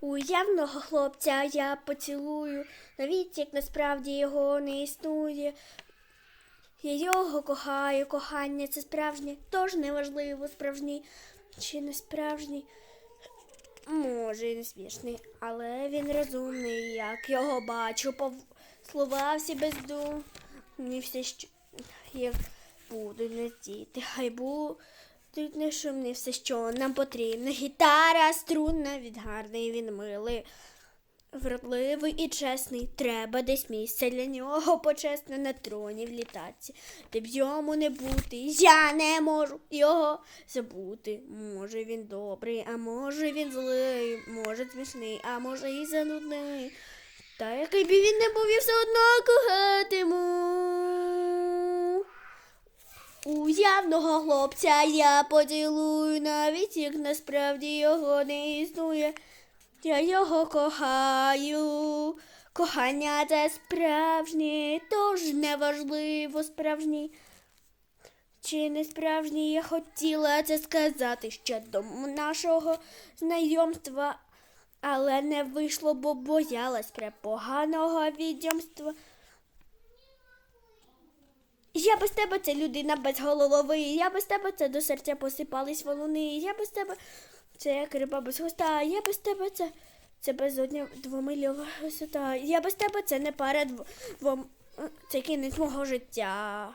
Уявного хлопця я поцілую, навіть як насправді його не існує. Я його кохаю, кохання це справжнє, тож неважливо, справжній чи не справжній. Може, і не смішний, але він розумний, як його бачу, слова всі бездумні, все, що як будуть летіти, хай будуть не шумні, все, що нам потрібно. Гітара струнна, від гарний, він милий. Вродливий і чесний, треба десь місце для нього почесне на троні в літаці, де б йому не бути. Я не можу його забути. Може він добрий, а може він злий, може смішний, а може і занудний. Та який би він не був, я все одно кохатиму. Уявного хлопця я поділую, навіть як насправді його не існує. Я його кохаю. Кохання це справжнє, тож неважливо справжній. Чи не справжній я хотіла це сказати ще до нашого знайомства, але не вийшло, бо боялась препоганого відьомства. Я без тебе це людина без голови, я без тебе це до серця посипались волони, я без тебе це як риба без хвоста, я без тебе це, це безодня двомильова висота, я без тебе це не пара двом, це кінець мого життя.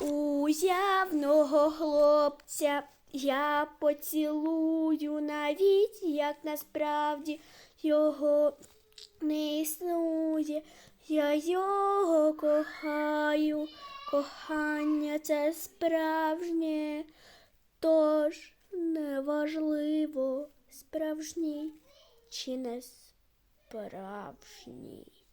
Уявного хлопця я поцілую навіть, як насправді його не існує. Я його кохаю, кохання це справжнє, тож неважливо, справжній чи не справжній.